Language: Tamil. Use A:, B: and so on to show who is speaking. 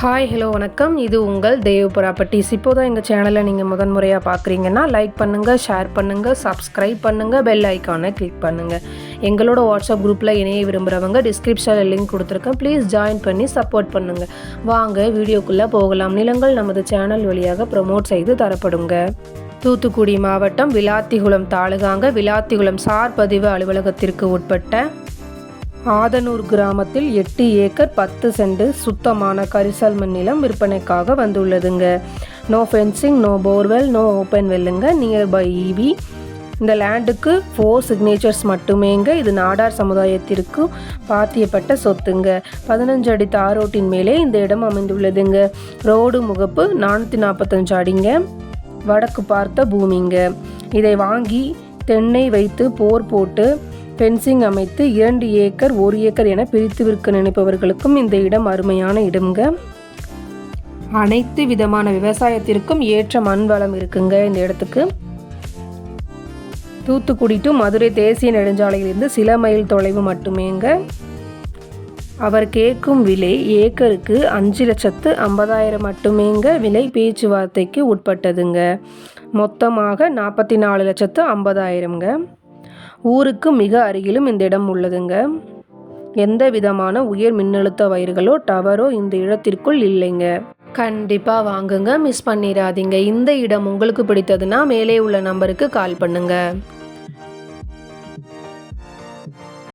A: ஹாய் ஹலோ வணக்கம். இது உங்கள் தேவ் ப்ராப்பர்ட்டிஸ் இப்போ தான் எங்கள் சேனலை நீங்கள் முதன் முறையாக பார்க்குறீங்கன்னா லைக் பண்ணுங்கள் ஷேர் பண்ணுங்கள் சப்ஸ்கிரைப் பண்ணுங்கள் பெல் ஐக்கானை கிளிக் பண்ணுங்கள் எங்களோட வாட்ஸ்அப் குரூப்பில் இணைய விரும்புகிறவங்க டிஸ்கிரிப்ஷனில் லிங்க் கொடுத்துருக்கேன். ப்ளீஸ் ஜாயின் பண்ணி சப்போர்ட் பண்ணுங்கள் வாங்க வீடியோக்குள்ளே போகலாம். நிலங்கள் நமது சேனல் வழியாக ப்ரமோட் செய்து தரப்படுங்க. தூத்துக்குடி மாவட்டம் விளாத்திகுளம் தாலுகாங்க விளாத்திகுளம் சார் பதிவு அலுவலகத்திற்கு உட்பட்ட ஆதனூர் கிராமத்தில் எட்டு ஏக்கர் பத்து சென்ட் சுத்தமான கரிசல் மண் நிலம் விற்பனைக்காக வந்துள்ளதுங்க. No fencing no borewell no open வெல்லுங்க nearby EV இந்த லேண்டுக்கு ஃபோர் சிக்னேச்சர்ஸ் மட்டுமேங்க. இது நாடார் சமுதாயத்திற்கு பாத்தியப்பட்ட சொத்துங்க. பதினஞ்சு அடி தாரோட்டின் மேலே இந்த இடம் அமைந்துள்ளதுங்க. ரோடு முகப்பு நானூற்றி நாற்பத்தஞ்சு அடிங்க. வடக்கு பார்த்த பூமிங்க. இதை வாங்கி தென்னை வைத்து போர் போட்டு ஃபென்சிங் அமைத்து இரண்டு ஏக்கர் ஒரு ஏக்கர் என பிரித்து விற்க நினைப்பவர்களுக்கும் இந்த இடம் அருமையான இடம்ங்க. அனைத்து விதமான விவசாயத்திற்கும் ஏற்ற மண் வளம் இருக்குங்க இந்த இடத்துக்கு. தூத்துக்குடி டு மதுரை தேசிய நெடுஞ்சாலையிலிருந்து சில மைல் தொலைவு மட்டுமேங்க. அவர் கேட்கும் விலை ஏக்கருக்கு அஞ்சு லட்சத்து ஐம்பதாயிரம் மட்டுமேங்க விலை பேச்சுவார்த்தைக்கு உட்பட்டதுங்க. மொத்தமாக நாற்பத்தி நாலு லட்சத்து ஐம்பதாயிரம்ங்க. ஊருக்கு மிக அருகிலும் இந்த இடம் உள்ளதுங்க. எந்த விதமான உயர் மின்னழுத்த வயர்களோ டவரோ இந்த இடத்திற்குள் இல்லைங்க. கண்டிப்பாக வாங்குங்க மிஸ் பண்ணிடாதீங்க இந்த இடம் உங்களுக்கு பிடித்ததுன்னா மேலே உள்ள நம்பருக்கு கால் பண்ணுங்கள்